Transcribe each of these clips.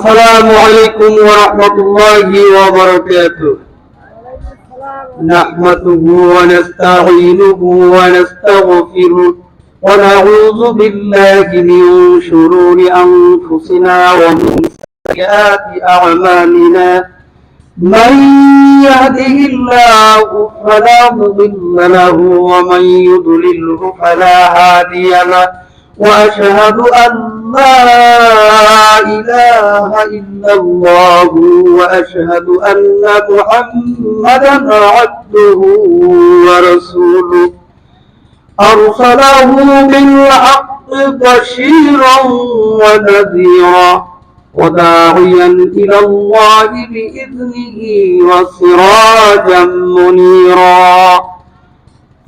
السلام عليكم ورحمة الله وبركاته. نحمده ونستعينه ونستغفره ونعوذ بالله من شرور أنفسنا ومن سيئات أعمالنا. من يهده الله فلا مضل له ومن يضلله فلا هادي له. وأشهد أن لا إله إلا الله وأشهد أن محمدا عبده ورسوله. أرسله بالحق بشيرا ونذيرا وداعيا إلى الله بإذنه وسراجا منيرا.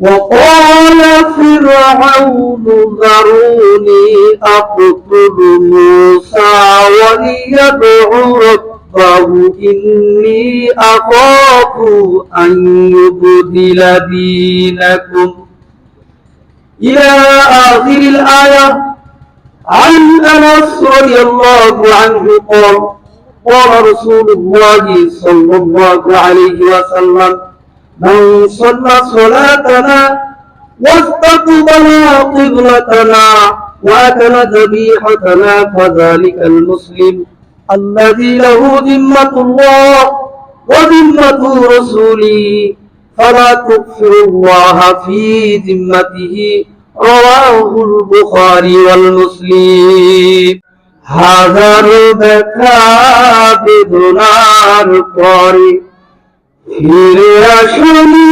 وقال فرعون ذروني أقتل موسى وليدع ربه إني أخاف أن يبدل دينكم. إلى آخر الآية عن أنس رضي الله عنه قال قال رسول الله صلى الله عليه وسلم من صلى صلاتنا واستقبل قبلتنا وأكل ذبيحتنا فذلك المسلم الذي له ذمة الله وذمة رسوله. فلا تكفر الله في ذمته. رواه البخاري والمسلم. هذا ربكا بدنار قارئ ফিরে আসনি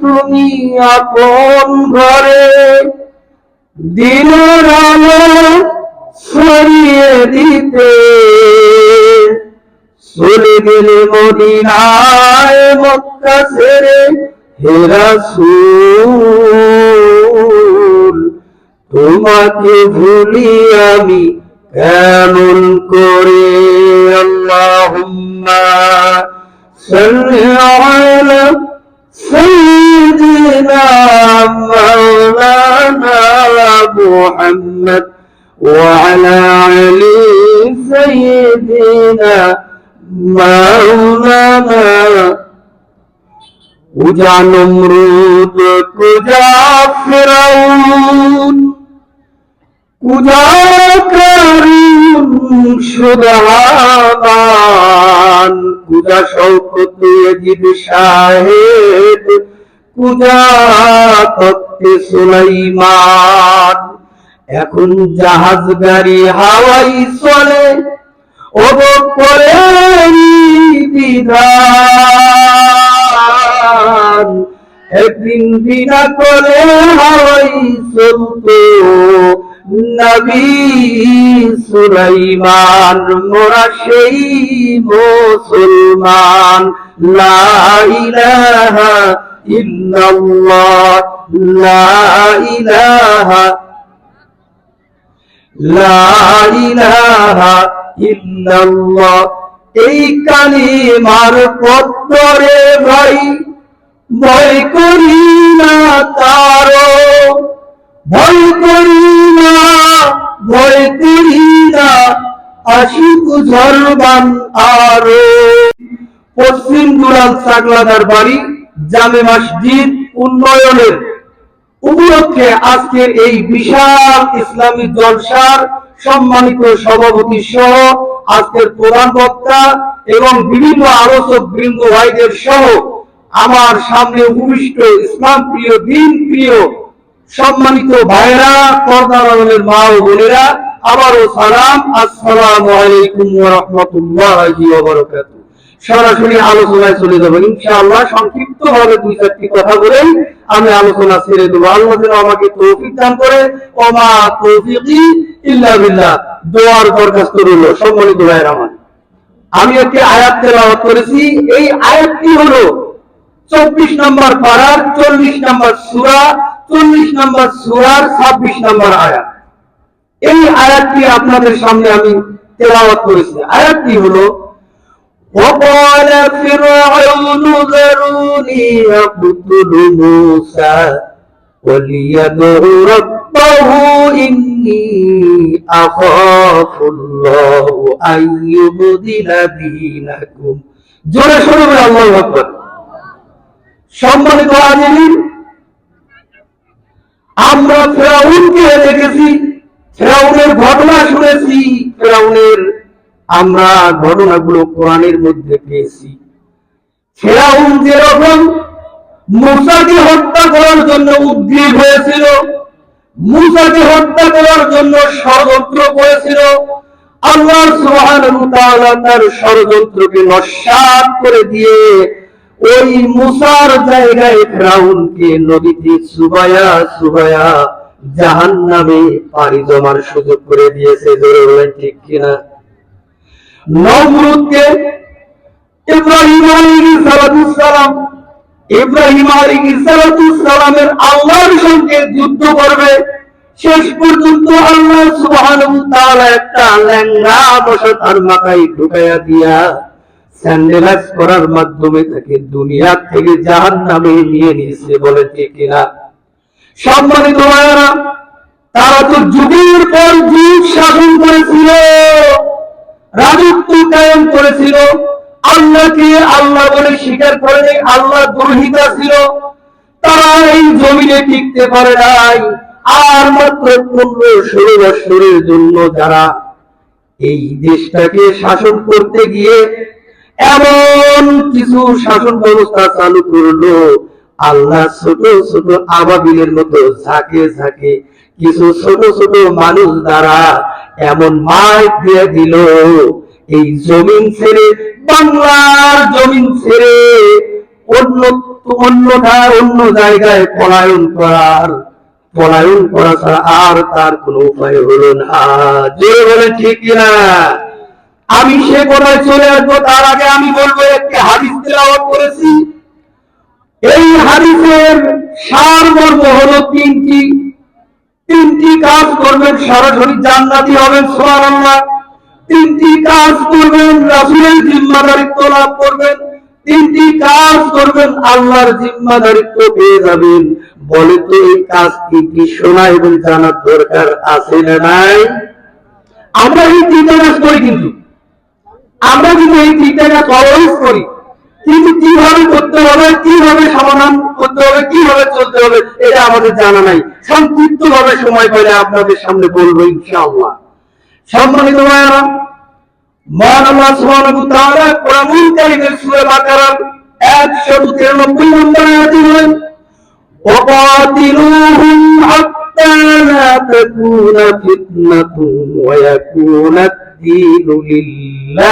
তুমি আপন ঘরে। আলো ছড়িয়ে দিতে চলে গেলে মদিনায় মক্কা ছেড়ে হেরা তোমাকে ভুলি আমি কেমন করে? আল্লাহ صل على سيدنا مولانا محمد وعلى علي سيدنا مولانا. وجع نمرود وجع فرعون. وجع সুদান কুজা শৌকত ইয়াজিদ শাহেদ কুজা তত্তে সুলাইমান। এখন জাহাজ গাড়ি হাওয়াই চলে, অবক করে বিধান। একদিন বিনা করে হাওয়াই চলতো নবী সুলাইমান, মোরা সেই মুসলমান। লা ইল্লাল্লাহ, লা ইলাহা ইল্লাল্লাহ। এই কালিমার পত্তরে ভাই ভয় করি না তারো ভয় করি না, ভয় করি না, আশিক ঝরবান আরও। পশ্চিম দুরাল সাগলাদার বাড়ি, জামে মসজিদ উন্নয়নের। উপলক্ষে আজকের এই বিশাল ইসলামী জলসার সম্মানিত সভাপতি সহ আজকের প্রধান বক্তা এবং বিভিন্ন আলোচক বৃন্দ ভাইদের সহ আমার সামনে উপবিষ্ট ইসলাম প্রিয়, দিন প্রিয়, সম্মানিত ভাইরা পর্দারের মা ও বোনেরা, আবারও সালাম, আসসালামু আলাইকুম রাহমাতুল্লাহি সরাসরি আলোচনায় চলে যাব, ইনশাআল্লাহ সংক্ষিপ্ত ভাবে দুই চারটি কথা বলেই আমি আলোচনা ছেড়ে দেবো। আল্লাহ যেন আমাকে তৌফিক দান করে ওমা তৌফিকি ইল্লা বিল্লাহ। দোয়ার দরখাস্ত রইল, সম্মানিত ভাইয়ের আমার। আমি একটি আয়াত তেলাওয়াত করেছি, এই আয়াতটি হলো চব্বিশ নম্বর পাড়ার চল্লিশ নম্বর সুরা চল্লিশ নম্বর সুরার ছাব্বিশ নম্বর আয়াত এই আয়াতটি আপনাদের সামনে আমি তেলাওয়াত করেছি আয়াতটি হলো وقال فرعون ذروني أقتل موسى وليدع ربه إني أخاف الله أن يبدل دينكم জোরে শুনবে আল্লাহ আকবার সম্মানিত আমরা ফেরাউনকে দেখেছি, ফেরাউনের ঘটনা শুনেছি, ফেরাউনের, আমরা ঘটনাগুলো কোরআনের মধ্যে পেয়েছি। ফেরাউন যেরকম মুসাকে হত্যা করার জন্য উদ্গ্রীব হয়েছিল, মুসাকে হত্যা করার জন্য ষড়যন্ত্র করেছিল, আল্লাহ তাআলা তার ষড়যন্ত্রকে নস্যাৎ করে দিয়ে ওই মুসার জায়গায় ফেরাউনকে নদীতে সুবায়া সুবায়া জাহান্নামে পাড়ি জমার সুযোগ করে দিয়েছে। জোরে বলেন ঠিক কিনা? নমরুদকে ইব্রাহিম সালাম, ইব্রাহিম সালামের আল্লাহর সঙ্গে যুদ্ধ করবে। শেষ পর্যন্ত আল্লাহ তাআলা একটা ল্যাংড়া বসা তার মাথায় ঢুকাইয়া দিয়া স্যান্ডেলাইজ করার মাধ্যমে তাকে দুনিয়া থেকে জাহান্নামে নিয়ে নিয়েছে বলে কিনা? সম্মানিত ভাইয়েরা, তারা তো যুগের পর যুগ শাসন করেছিল, রাজত্ব কায়েম করেছিল, আল্লাহকে আল্লাহ বলে স্বীকার করে আল্লাহ দুর্হিতা ছিল, তারা এই জমিনে টিকতে পারে নাই। আর মাত্র পনেরো ষোলো বছরের জন্য যারা এই দেশটাকে শাসন করতে গিয়ে এমন কিছু শাসন ব্যবস্থা চালু করল। আল্লাহ ছোট ছোট আবাবিলের মতো ঝাঁকে ঝাঁকে কিছু ছোট ছোট মানুষ দ্বারা এমন মাইক দিয়ে দিল, এই জমিন ছেড়ে, বাংলার জমিন ছেড়ে অন্য অন্যটা অন্য জায়গায় পলায়ন করার, পলায়ন করা ছাড়া আর তার কোনো উপায় হলো না। যে বলে ঠিক কিনা? আমি সে কোথায় চলে আসব তার আগে আমি বলব, একটি হাদিস তেলাওয়াত করেছি। এই হাদিসের সারমর্ম হলো তিনটি। তিনটি কাজ করবেন, সরাসরি জান্নাতি হবেন, সুবহানাল্লাহ। তিনটি কাজ করবেন, রাসূলের জিম্মাদারিত্ব লাভ করবেন। তিনটি কাজ করবেন, আল্লাহর জিম্মাদারিত্ব পেয়ে যাবেন। বলে তো এই কাজ কি শোনা এবং জানার দরকার আছে না নাই? আমরা এই তিনটা কাজ করি কিন্তু। আমরা যদি এই চিন্তাটা কলস করি। কিন্তু কীভাবে করতে হবে, কীভাবে সমাধান করতে হবে, কীভাবে চলতে হবে, এটা আমাদের জানা নাই। সংক্ষিপ্ত ভাবে সময় পেলে আপনাদের সামনে বলব ইনশাআল্লাহ। সম্মানিত ভাইয়েরা মহান আল্লাহ সুবহানাহু তাআলা কোরআনুল কারীমের সূরা বাকারার 193 নম্বর আয়াতে বলেন ওয়াকাতিলুহুম হাক্কা। حتى لا تكون فتنة ويكون الدين لله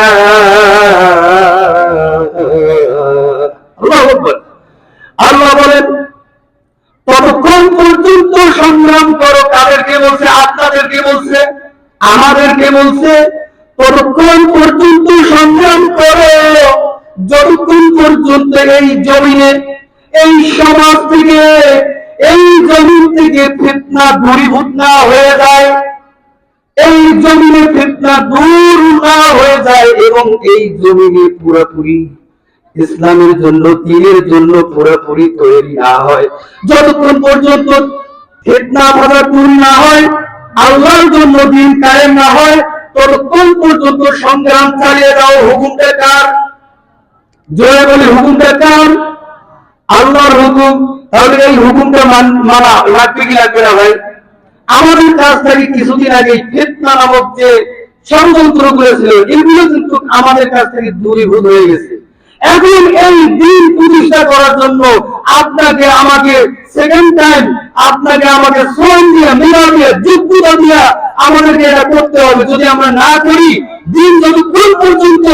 আল্লাহু আকবার আল্লাহ বলেন ততক্ষণ পর্যন্ত সংগ্রাম করো কাদেরকে বলছে আপনাদেরকে বলছে আমাদেরকে বলছে ততক্ষণ পর্যন্ত সংগ্রাম করো যতক্ষণ পর্যন্ত এই জমিনে এই সমাজ থেকে এই জমিন থেকে ফিতনা দূরীভূত না হয়ে যায়। এই জমিনে ফিতনা দূর না হয়ে যায় এবং এই জমিনে পুরোপুরি ইসলামের জন্য দিনের জন্য পুরোপুরি তৈরি না হয়। যতক্ষণ পর্যন্ত ফিতনা বাধা দূর না হয়, আল্লাহর জন্য দিন কায়েম না হয়, ততক্ষণ পর্যন্ত সংগ্রাম চালিয়ে যাও হুকুমটা কার? জয় বলে, হুকুমটা কার? আল্লাহর হুকুম তাহলে এই হুকুমটা মানা লাগবে কি লাগবে না ভাই? আমাদের কাছ থেকে কিছুদিন আগে ফেতনা নামক যে ষড়যন্ত্র করেছিল এগুলো কিন্তু আমাদের কাছ থেকে দূরীভূত হয়ে গেছে। এখন এই দিন প্রতিষ্ঠা করার জন্য আপনাকে আমাকে সেকেন্ড টাইম আপনাকে আমাকে শ্রম দিয়ে মেলা দিয়ে যোগ্যতা দিয়া আমাদেরকে এটা করতে হবে। যদি আমরা না করি, দিন যতক্ষণ পর্যন্ত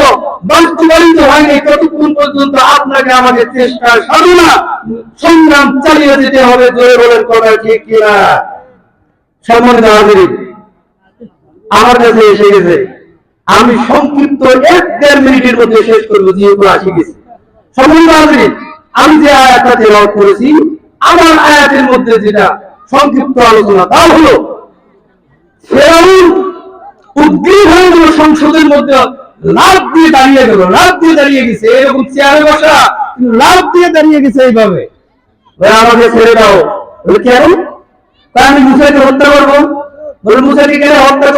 বাস্তবায়িত হয়নি, ততক্ষণ পর্যন্ত আপনাকে আমাকে চেষ্টা সাধনা, সংগ্রাম চালিয়ে যেতে হবে। জোরে বলেন, কথা ঠিক কিনা? সম্মানিত হাজিরিন আমার কাছে এসে গেছে। আমি সংক্ষিপ্ত এক দেড় মিনিটের মধ্যে শেষ করব, যেহেতু আসি গেছি। সম্মানিত হাজিরিন আমি যে আয়াতটা তেলাওয়াত করেছি, আমার আয়াতের মধ্যে যেটা সংক্ষিপ্ত আলোচনা, তা হলো উদ্গ্রীব হয়ে গেল সংসদের মধ্যে। লাভ দিয়ে দাঁড়িয়ে গেল লাভ দিয়ে দাঁড়িয়ে গেছে। এরকম চেয়ারে বসা লাভ দিয়ে দাঁড়িয়ে গেছে এইভাবে। আমাকে ছেড়ে দাও। বলে কেন আমি হত্যা করব। বলে কেন হত্যা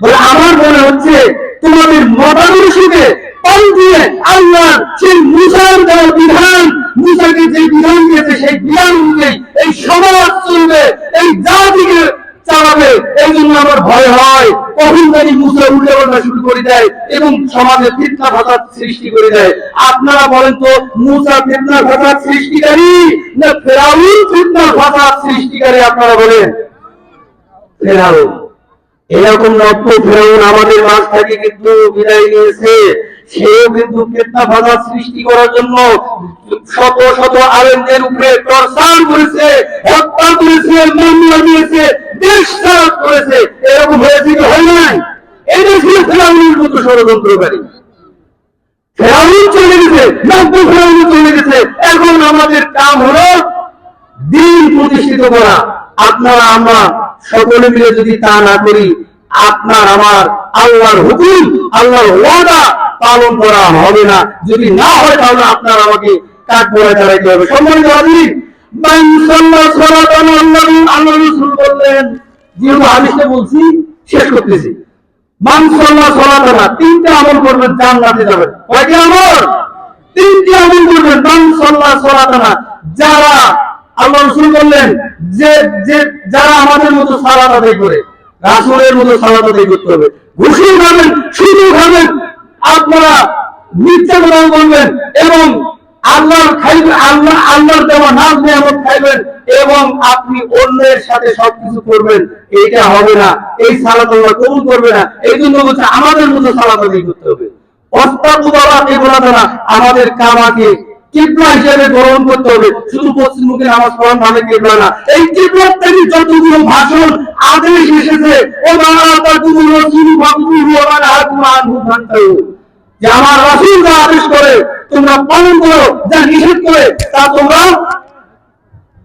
বলে, আমার মনে হচ্ছে তোমাদের মতাদর্শকে পাল দিয়ে আল্লাহ সেই মুসার দেওয়া বিধান মুসাকে যে বিধান দিয়েছে সেই বিধান অনুযায়ী এই সমাজ চলবে, এই জাতিকে চালাবে। এই জন্য আমার ভয় হয়। কখন জানি মুসা উল্টে শুরু করে দেয় এবং সমাজে ফিতনা ফাসাদ সৃষ্টি করে দেয়। আপনারা বলেন তো, মুসা ফিতনা ফাসাদ সৃষ্টিকারী না ফেরাউন ফিতনা ফাসাদ সৃষ্টিকারী? আপনারা বলেন। ফেরাউন। এরকম নব্য ফেরাউন আমাদের মাঝ থেকে কিন্তু বিদায় নিয়েছে। সেও কিন্তু ফেতনা ফাসাদ সৃষ্টি করার জন্য শত শত আলেমদের উপরে টর্চার করেছে, হত্যা করেছে, মামলা নিয়েছে দেশ করেছে। এরকম হয়েছে কি হয় নাই? এটা ছিল ফেরাউনের মতো ষড়যন্ত্রকারী। ফেরাউন চলে গেছে নব্য ফেরাউন চলে গেছে। এখন আমাদের কাম হলো দিন প্রতিষ্ঠিত করা। আপনারা, আমরা সকলে মিলে যদি তা না করি, আপনার, আমার, আল্লাহর হুকুম, আল্লাহর ওয়াদা পালন করা হবে না। যদি না হয় তাহলে আপনার আমাকে কাঠ পড়ে দাঁড়াইতে হবে। সম্মানিত হাজির বললেন, যেহেতু হাদিসে বলছি, শেষ করতেছি। তিনটা আমল করবেন, জান্নাতে যাবেন। কয়টি আমল? তিনটি আমল করবেন যারা আল্লাহ রসুল বললেন, যে যে, যারা আমাদের মতো সালাত আদায় করে, রাসূলের মতো সালাত আদায় করতে হবে। ঘুষি খাবেন শুধু খাবেন আপনারা মিথ্যা কথা বলবেন এবং আল্লাহর খাইবেন আল্লাহ, আল্লাহর দেওয়া নাম নিয়ামত খাইবেন এবং আপনি অন্যের সাথে সবকিছু করবেন। এইটা হবে না। এই সালাত আল্লাহ কবুল করবে না। এই জন্য বলছে, আমাদের মতো সালাত আদায় করতে হবে। আমাদের কামাকে কিবলা হিসেবে গ্রহণ করতে হবে। শুধু পশ্চিমমুখী নামাজ পড়ার মানে কিবলা না। এই কিবলার থেকে যতগুলো ভাষণ আদেশ এসেছে, ও বাবা তার তুমি রসুল ভাবুল ওয়া না কুরআন ভান্তাও যে আমার রাসূল যা আদেশ করে, তোমরা পালন করো, যা নিষেধ করে, তা তোমরা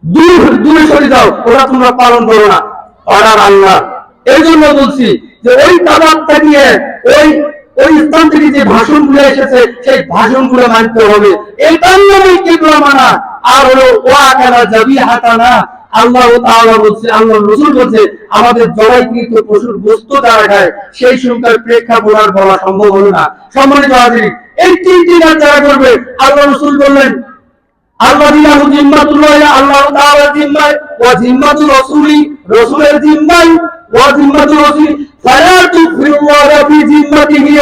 দূর, দূরে সরে যাও ওরা তোমরা পালন করো না। অর্ডার আল্লাহ। এই জন্য বলছি যে ওই তাবাবটা নিয়ে ওই ওই স্থান থেকে যে ভাষণগুলো এসেছে, সেই ভাষণগুলো মানতে হবে। এটার নামে কেবলা মানা। আর হলো, ওয়া কানা জাবি হাতানা আল্লাহ বলছে, আল্লাহ রসুল বলছে, আমাদের পশুর বস্তু দ্বারা খায়, সেই সংখ্যার প্রেক্ষাপট বলা সম্ভব হলো না। সম্মানিত হাজির এই তিনটি যারা করবে, আল্লাহ রসুল বললেন আল্লাযীনা হুম জিম্মাতুল্লাহ, আল্লাহ তাআলা জিম্মায়, ওয়া জিম্মাতুর রাসূলি, রাসূলের জিম্মায়, ওয়া জিম্মাতুর রাসূলি ফি জিম্মাতিহি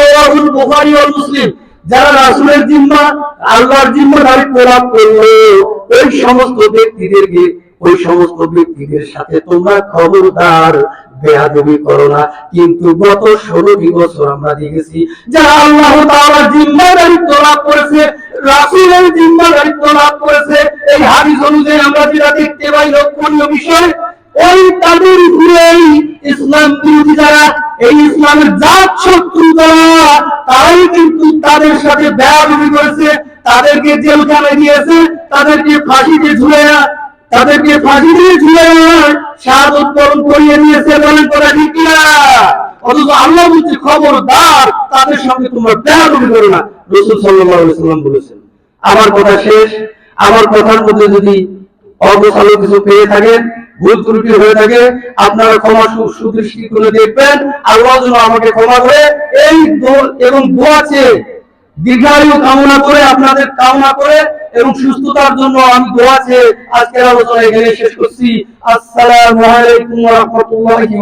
বুখারী মুসলিম। যারা রাসূলের জিম্মা, আল্লাহর জিম্মাদারি করল, ওই সমস্ত ব্যক্তিদেরকে ওই সমস্ত ব্যক্তিদের সাথে তোমরা খবরদার, বেয়াদবি করো না। কিন্তু গত ষোলোটি বছর আমরা দেখেছি আল্লাহ তাআলার জিম্মাদারিত্ব লাভ করেছে, রাসূলের জিম্মাদারিত্ব লাভ করেছে, এই হাদিস অনুযায়ী আমরা যেটা দেখতে পাই লক্ষণীয় বিষয়, ওই তাদের উপরেই ইসলাম বিরোধী যারা, এই ইসলামের জাত শত্রু যারা, তারাই কিন্তু তাদের সাথে বেয়াদবি করেছে, তাদেরকে জেলখানায় দিয়েছে তাদেরকে ফাঁসিতে ঝুলে তাদেরকে ফাঁসি দিয়ে ঝুলে স্বাদ উৎপন্ন করিয়ে করা ঠিক না অথচ আল্লাহ বলছে, খবরদার, তাদের সঙ্গে করো না। রসুল আলাইহি সাল্লাম বলেছেন, আমার কথা শেষ। আমার কথার মধ্যে যদি অগোছালো কিছু পেয়ে থাকেন ভুল ত্রুটি হয়ে থাকে, আপনারা ক্ষমা সুদৃষ্টি করে দেখবেন। আল্লাহ যেন আমাকে ক্ষমা করে এই এবং দোয়া দীর্ঘায়ু কামনা করে, আপনাদের কামনা করে, এবং সুস্থতার জন্য আমি দোয়া চেয়ে আজকের আলোচনা এখানে শেষ করছি। আসসালামু আলাইকুম রাহমাতুল্লাহি